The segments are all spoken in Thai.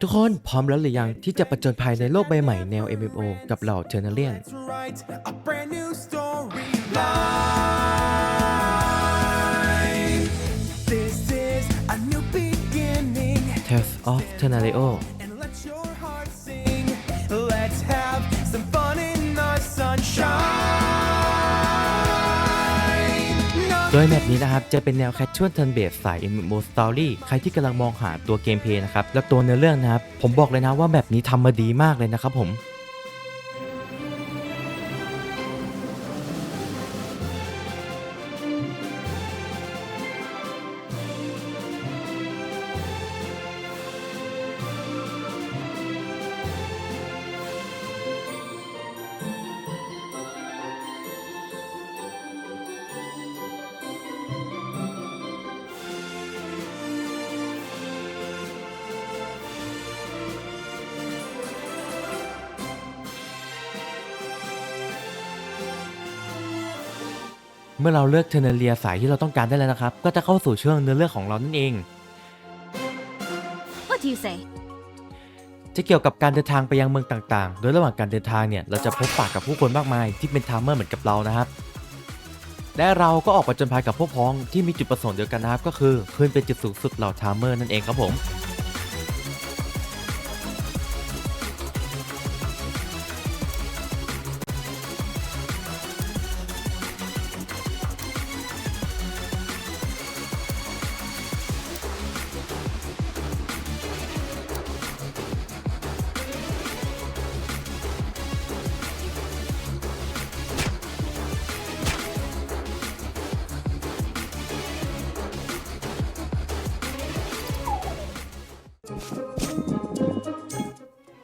ทุกคนพร้อมแล้วหรือยังที่จะประจนภัยในโลกใบใหม่แนว MMO กับเหล่าเทอร์นาเลียนเทิ l of t e r n a r i o Let's have ดยแมปนี้นะครับจะเป็นแนวแคชชวลเทิร์นเบสสาย MMO Story ใครที่กำลังมองหาตัวเกมเพลย์นะครับและตัวเนื้อเรื่องนะครับผมบอกเลยนะว่าแบบนี้ทำมาดีมากเลยนะครับผม เมื่อเราเลือกเทอร์เนเลียสายที่เราต้องการได้แล้วนะครับ ก็จะเข้าสู่ช่วงเนื้อเรื่องของเรานั่นเอง What do you say? จะเกี่ยวกับการเดินทางไปยังเมืองต่างๆ โดยระหว่างการเดินทางเนี่ยเราจะพบปะกับผู้คนมากมายที่เป็นทามเมอร์เหมือนกับเรานะครับ และเราก็ออกประจนภัยกับพวกพ้องที่มีจุดประสงค์เดียวกันนะครับ ก็คือขึ้นเป็นจุดสูงสุดเหล่าทามเมอร์นั่นเองครับผม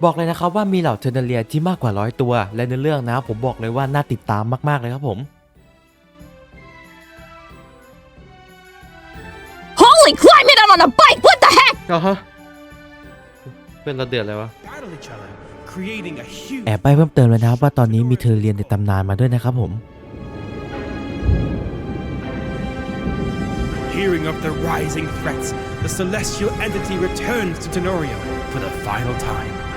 บอกเลยนะครับว่ามีเหล่าเทอร์เนเลียที่มากกว่าร้อยตัว และในเรื่องนะผมบอกเลยว่าน่าติดตามมากๆเลยครับผม Holy climbing out on a bike! What the heck? ก็ฮะเป็นระเดือดเลยวะ battle each other, creating a huge แอบไปเพิ่มเติมเลยนะครับว่าตอนนี้มีเทอร์เรียนในตำนานมาด้วยนะครับผม Hearing of the rising threats, the celestial entity returns to Tenorio for the final time.